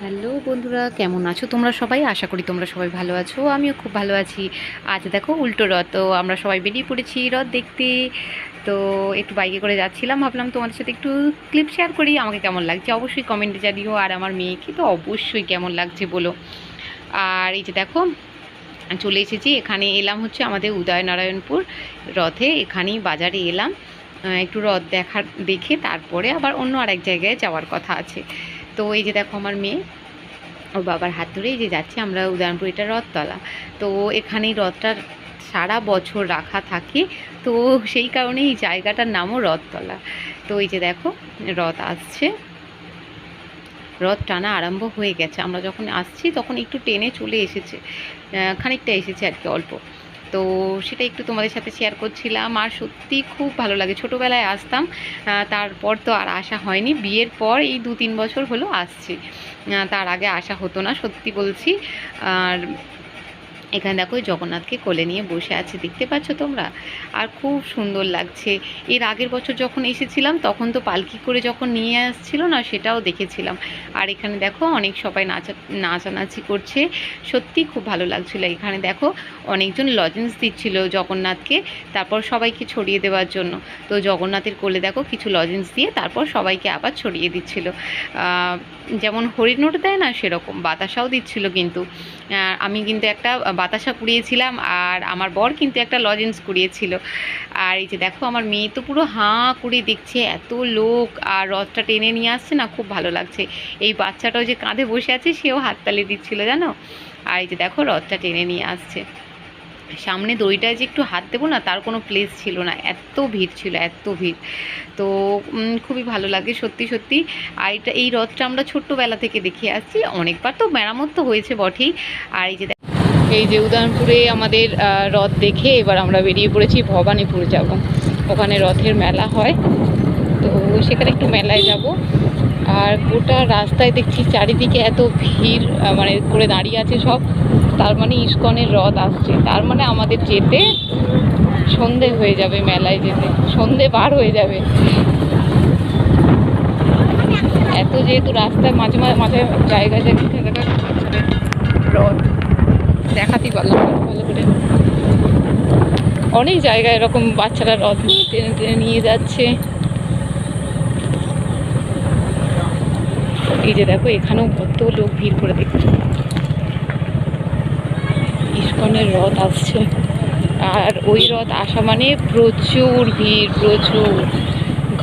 Hello বন্ধুরা, কেমন আছো তোমরা সবাই? আশা করি তোমরা সবাই ভালো আছো। আমিও খুব ভালো আছি। আজ দেখো উল্টো রথ, তো আমরা সবাই বেরিয়ে পড়েছি রথ দেখতে। তো একটু বাইকে করে যাচ্ছিলাম, ভাবলাম তোমাদের সাথে একটু ক্লিপ শেয়ার করি, আমাকে কেমন লাগছে? অবশ্যই কমেন্টে জানিও, আর আমার মেয়েকে তো অবশ্যই কেমন লাগছে বলো। আর এই যে দেখো, চলে এসেছি, এখানে এলাম হচ্ছে আমাদের উদয়নারায়ণপুর রথে, এখানেই বাজারে এলাম। একটু রথ দেখার, দেখে তারপরে আবার অন্য আরেক জায়গায় যাওয়ার কথা আছে। তো এই যে দেখো আমার মেয়ে, ওর বাবার হাত ধরে এই যে যাচ্ছি আমরা উদয়নপুর এটা রথতলা। তো এখানেই রথটা সারা বছর রাখা থাকে, তো সেই কারণে এই জায়গাটার নামও রথতলা। তো এই যে দেখো, রথ আসছে। রথ টানা আরম্ভ হয়ে গেছে। আমরা যখন আসছি তখন একটু টেনে চলে এসেছে খানিকটা এসেছে আর কি অল্প। তো সেটা একটু তোমাদের সাথে শেয়ার করছিলাম। আর সত্যি খুব ভালো লাগে। ছোটোবেলায় আসতাম তারপর তো আর আসা হয়নি। বিয়ের পর এই দু তিন বছর হলো আসছি। তার আগে আসা হতো না, সত্যি বলছি। আর এখানে দেখো জগন্নাথকে কোলে নিয়ে বসে আছে, দেখতে পাচ্ছ তোমরা? আর খুব সুন্দর লাগছে। এর আগের বছর যখন এসেছিলাম, তখন তো পালকি করে যখন নিয়ে আসছিল না, সেটাও দেখেছিলাম। আর এখানে দেখো অনেক সবাই নাচা, নাচানাচি করছে। সত্যি খুব ভালো লাগছিল। এখানে দেখো অনেকজন লজেন্স দিচ্ছিল জগন্নাথকে, তারপর সবাইকে ছড়িয়ে দেওয়ার জন্য। তো জগন্নাথের কোলে দেখো কিছু লজেন্স দিয়ে তারপর সবাইকে আবার ছড়িয়ে দিচ্ছিল। যেমন হরিণোট দেয় না সেরকম, বাতাসাও দিচ্ছিল কিন্তু। আমি কিন্তু একটা বাতাসা কুড়িয়েছিলাম আর আমার বর কিন্তু একটা লজেন্স কুড়িয়েছিল। আর এই যে দেখো, আমার মেয়ে তো পুরো হাঁ করে দেখছে, এত লোক আর রথটা টেনে নিয়ে আসছে না, খুব ভালো লাগছে। এই বাচ্চাটাও যে কাঁধে বসে আছে, সেও হাততালি দিচ্ছিল, জানো? আর এই যে দেখো, রথটা টেনে নিয়ে আসছে। সামনে দড়িটায় যে একটু হাত দেবো না, তার কোনো প্লেস ছিল না। এত ভিড় ছিল, এত ভিড়। তো খুবই ভালো লাগে, সত্যি সত্যি। আর এটা, এই রথটা আমরা ছোট্টবেলা থেকে দেখে আসছি। অনেকবার তো মেরামত তো হয়েছে বটেই। আর এই যে এই যে উদয়নপুরে আমাদের রথ দেখে এবার আমরা বেরিয়ে পড়েছি ভবানীপুর যাব। ওখানে রথের মেলা হয়। তো সেখানে একটু মেলায় যাব। আর গোটা রাস্তায় দেখছি চারিদিকে এত ভিড় মানে করে দাঁড়িয়ে আছে সব। তার মানে ইস্কনের রথ আসছে। তার মানে আমাদের যেতে সন্ধে হয়ে যাবে মেলায় যেতে। সন্ধে বার হয়ে যাবে। এত যেহেতু রাস্তায় মাঝে মাঝে মাঝে জায়গায় জায়গায় রথ। দেখাতেই পারলাম ভালো করে। অনেক জায়গায় এরকম বাচ্চারা রথ টেনে টেনে নিয়ে যাচ্ছে। এই যে দেখো, এখানেও কত লোক ভিড় করে দেখছে। ইস্কনের রথ আসছে। আর ওই রথ আসা মানে প্রচুর ভিড়, প্রচুর।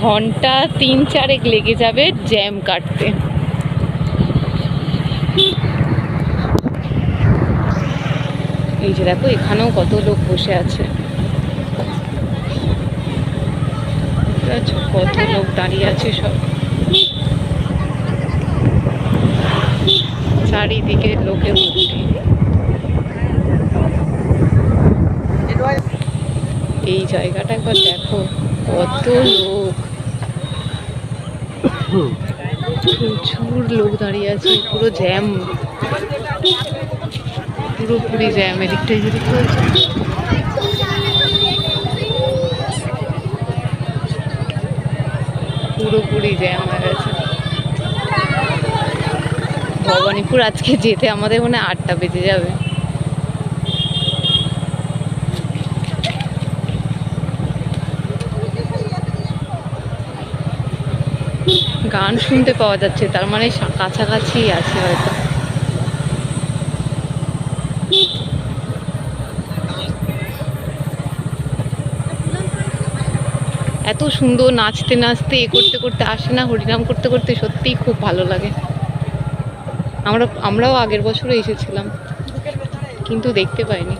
ঘণ্টা তিন চারেক লেগে যাবে জ্যাম কাটতে। এই যে দেখো, এখানেও কত লোক বসে আছে। কত লোক দাঁড়িয়ে আছে সব। চারিদিকে লোকে এই জায়গাটা একবার দেখো, কত লোক। প্রচুর লোক দাঁড়িয়ে আছে, পুরো জ্যাম। পুরোপুরি জ্যাম এদিকটাই যদি পুরোপুরি জ্যাম হয়ে গেছে। ভবানীপুর আজকে যেতে আমাদের মনে আটটা বেজে যাবে। গান শুনতে পাওয়া যাচ্ছে, তার মানে কাছাকাছি আছে হয়তো। এত সুন্দর নাচতে নাচতে এ করতে করতে আসে না হরিনাম করতে করতে সত্যিই খুব ভালো লাগে আমরা আমরাও আগের বছরে এসেছিলাম কিন্তু দেখতে পাইনি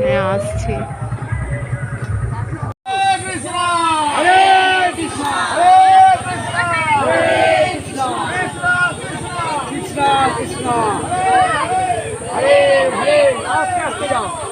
হ্যাঁ আসছে কৃষ্ণ কৃষ্ণ আস্তে আস্তে যাও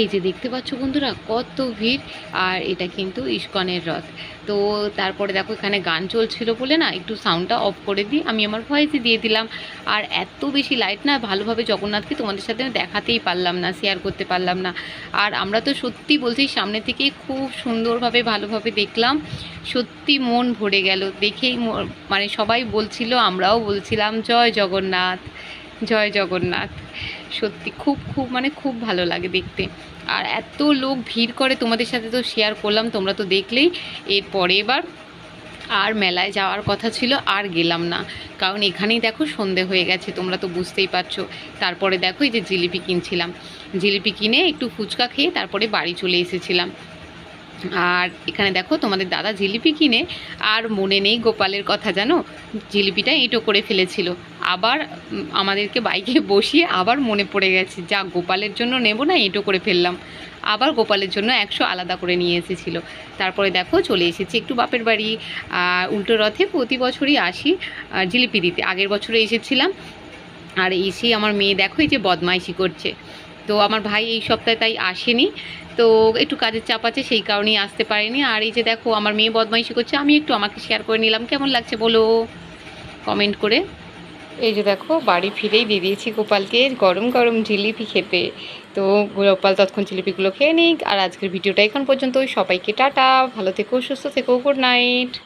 এই যে দেখতে পাচ্ছ বন্ধুরা, কত ভিড়, আর এটা কিন্তু ইস্কনের রথ। তো তারপরে দেখো এখানে গান চলছিল বলে না, একটু সাউন্ডটা অফ করে দিই। আমি আমার ভয়েসে দিয়ে দিলাম। আর এত বেশি লাইট না, ভালোভাবে জগন্নাথকে তোমাদের সাথে দেখাতেই পারলাম না শেয়ার করতে পারলাম না। আর আমরা তো সত্যি বলছি, সামনে থেকে খুব সুন্দরভাবে, ভালোভাবে দেখলাম। সত্যি মন ভরে গেল। দেখেই মানে সবাই বলছিল, আমরাও বলছিলাম, জয় জগন্নাথ জয় জগন্নাথ। সত্যি খুব খুব মানে খুব ভালো লাগে দেখতে। আর এত লোক ভিড় করে তোমাদের সাথে তো শেয়ার করলাম, তোমরা তো দেখলেই। এরপরে এবার আর মেলায় যাওয়ার কথা ছিল, আর গেলাম না। কারণ এখানেই দেখো সন্ধে হয়ে গেছে, তোমরা তো বুঝতেই পারছ। তারপরে দেখো এই যে জিলিপি কিনছিলাম। জিলিপি কিনে একটু ফুচকা খেয়ে তারপরে বাড়ি চলে এসেছিলাম। আর এখানে দেখো তোমাদের দাদা জিলিপি কিনে, আর মনে নেই গোপালের কথা জানো? জিলিপিটা এঁটো করে ফেলেছিল। আবার আমাদেরকে বাইকে বসিয়ে আবার মনে পড়ে গেছে, যা গোপালের জন্য নেব না, এঁটো করে ফেললাম। আবার গোপালের জন্য একশো আলাদা করে নিয়ে এসেছিল। তারপরে দেখো চলে এসেছি একটু বাপের বাড়ি উল্টো রথে প্রতি বছরই আসি জিলিপি দিতে। আগের বছরে এসেছিলাম, আর এসে আমার মেয়ে দেখো এই যে বদমাইশি করছে। তো আমার ভাই এই সপ্তাহে তাই আসেনি, তো একটু কাজের চাপ আছে, সেই কারণেই আসতে পারেনি। আর এই যে দেখো আমার মেয়ে বদমাইশি করছে, আমি একটু আমাকে শেয়ার করে নিলাম। কেমন লাগছে বলো? কমেন্ট করে। এই যে দেখো, বাড়ি ফিরেই দিয়ে দিয়েছি গোপালকে গরম গরম জিলিপি খেতে। তো গোপাল তৎক্ষণ জিলিপিগুলো খেয়ে নিক। আর আজকের ভিডিওটা এখন পর্যন্ত সবাইকে টাটা, ভালো থেকো, সুস্থ থেকো, গুড নাইট।